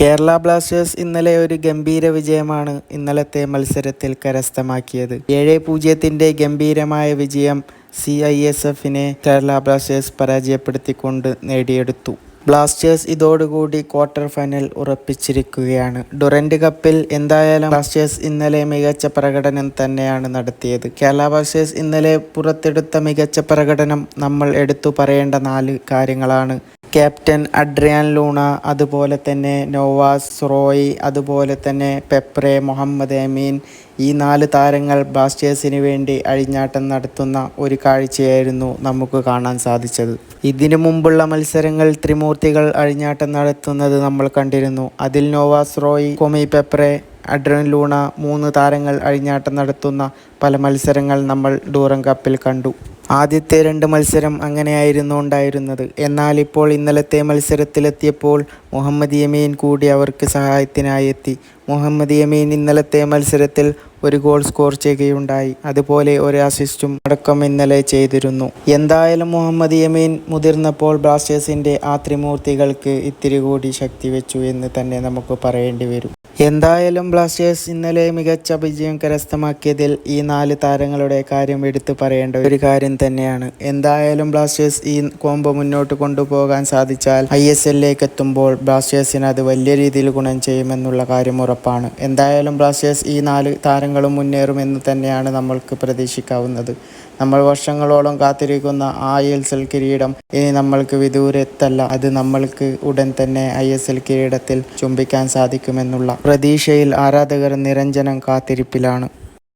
Kerala Blasters ഇന്നലെ ഒരു ഗംഭീര വിജയമാണ് ഇന്നലത്തെ മത്സരത്തിൽ കരസ്ഥമാക്കിയത്. ഏഴ് പൂജ്യത്തിന്റെ ഗംഭീരമായ വിജയം സി ഐ എസ് എഫിനെ കേരള ബ്ലാസ്റ്റേഴ്സ് പരാജയപ്പെടുത്തിക്കൊണ്ട് നേടിയെടുത്തു. ബ്ലാസ്റ്റേഴ്സ് ഇതോടുകൂടി ക്വാർട്ടർ ഫൈനൽ ഉറപ്പിച്ചിരിക്കുകയാണ്. ഡുറൻഡ് കപ്പിൽ എന്തായാലും ബ്ലാസ്റ്റേഴ്സ് ഇന്നലെ മികച്ച പ്രകടനം തന്നെയാണ് നടത്തിയത്. കേരള ബ്ലാസ്റ്റേഴ്സ് ഇന്നലെ പുറത്തെടുത്ത മികച്ച പ്രകടനം നമ്മൾ എടുത്തു പറയേണ്ട നാല് കാര്യങ്ങളാണ്. ക്യാപ്റ്റൻ അഡ്രിയാൻ ലൂണ അതുപോലെ തന്നെ നോവാസ് റോയ് അതുപോലെ തന്നെ പെപ്രെ മുഹമ്മദ് അമീൻ ഈ നാല് താരങ്ങൾ ബ്ലാസ്റ്റേഴ്സിന് വേണ്ടി അഴിഞ്ഞാട്ടം നടത്തുന്ന ഒരു കാഴ്ചയായിരുന്നു നമുക്ക് കാണാൻ സാധിച്ചത്. ഇതിനു മുമ്പുള്ള മത്സരങ്ങൾ ത്രിമൂർത്തികൾ അഴിഞ്ഞാട്ടം നടത്തുന്നത് നമ്മൾ കണ്ടിരുന്നു. അതിൽ Noah's Roy Kwame Peprah Adrian Luna മൂന്ന് താരങ്ങൾ അഴിഞ്ഞാട്ടം നടത്തുന്ന പല മത്സരങ്ങൾ നമ്മൾ ഡൂറം കപ്പിൽ കണ്ടു. ആദ്യത്തെ രണ്ട് മത്സരം അങ്ങനെയായിരുന്നു ഉണ്ടായിരുന്നത്. എന്നാൽ ഇപ്പോൾ ഇന്നലത്തെ മത്സരത്തിലെത്തിയപ്പോൾ മുഹമ്മദ് യമീൻ കൂടി അവർക്ക് സഹായത്തിനായി എത്തി. മുഹമ്മദ് യമീൻ ഇന്നലത്തെ മത്സരത്തിൽ ഒരു ഗോൾ സ്കോർ ചെയ്യുകയുണ്ടായി. അതുപോലെ ഒരു അസിസ്റ്റും അടക്കം ഇന്നലെ ചെയ്തിരുന്നു. എന്തായാലും മുഹമ്മദ് യമീൻ മുതിർന്നപ്പോൾ ബ്ലാസ്റ്റേഴ്സിന്റെ ആ ത്രിമൂർത്തികൾക്ക് ഇത്തിരി കൂടി ശക്തി വെച്ചു എന്ന് തന്നെ നമുക്ക് പറയേണ്ടി വരും. എന്തായാലും ബ്ലാസ്റ്റേഴ്സ് ഇന്നലെ മികച്ച വിജയം കരസ്ഥമാക്കിയതിൽ ഈ നാല് താരങ്ങളുടെ കാര്യം എടുത്തു പറയേണ്ട ഒരു കാര്യം തന്നെയാണ്. എന്തായാലും ബ്ലാസ്റ്റേഴ്സ് ഈ കോംബോ മുന്നോട്ട് കൊണ്ടുപോകാൻ സാധിച്ചാൽ ഐ എസ് എല്ലിലേക്ക് എത്തുമ്പോൾ ബ്ലാസ്റ്റേഴ്സിന് അത് വലിയ രീതിയിൽ ഗുണം ചെയ്യുമെന്നുള്ള കാര്യം ഉറപ്പാണ്. എന്തായാലും ബ്ലാസ്റ്റേഴ്സ് ഈ നാല് താരങ്ങളും മുന്നേറുമെന്ന് തന്നെയാണ് നമ്മൾക്ക് പ്രതീക്ഷിക്കാവുന്നത്. നമ്മൾ വർഷങ്ങളോളം കാത്തിരിക്കുന്ന ആ എസ് എൽ കിരീടം ഇനി നമ്മൾക്ക് വിദൂരത്തല്ല. അത് നമ്മൾക്ക് ഉടൻ തന്നെ ഐ എസ് എൽ കിരീടത്തിൽ ചുംബിക്കാൻ സാധിക്കുമെന്നുള്ള പ്രതീക്ഷയിൽ ആരാധകർ നിരഞ്ജനം കാത്തിരിപ്പിലാണ്.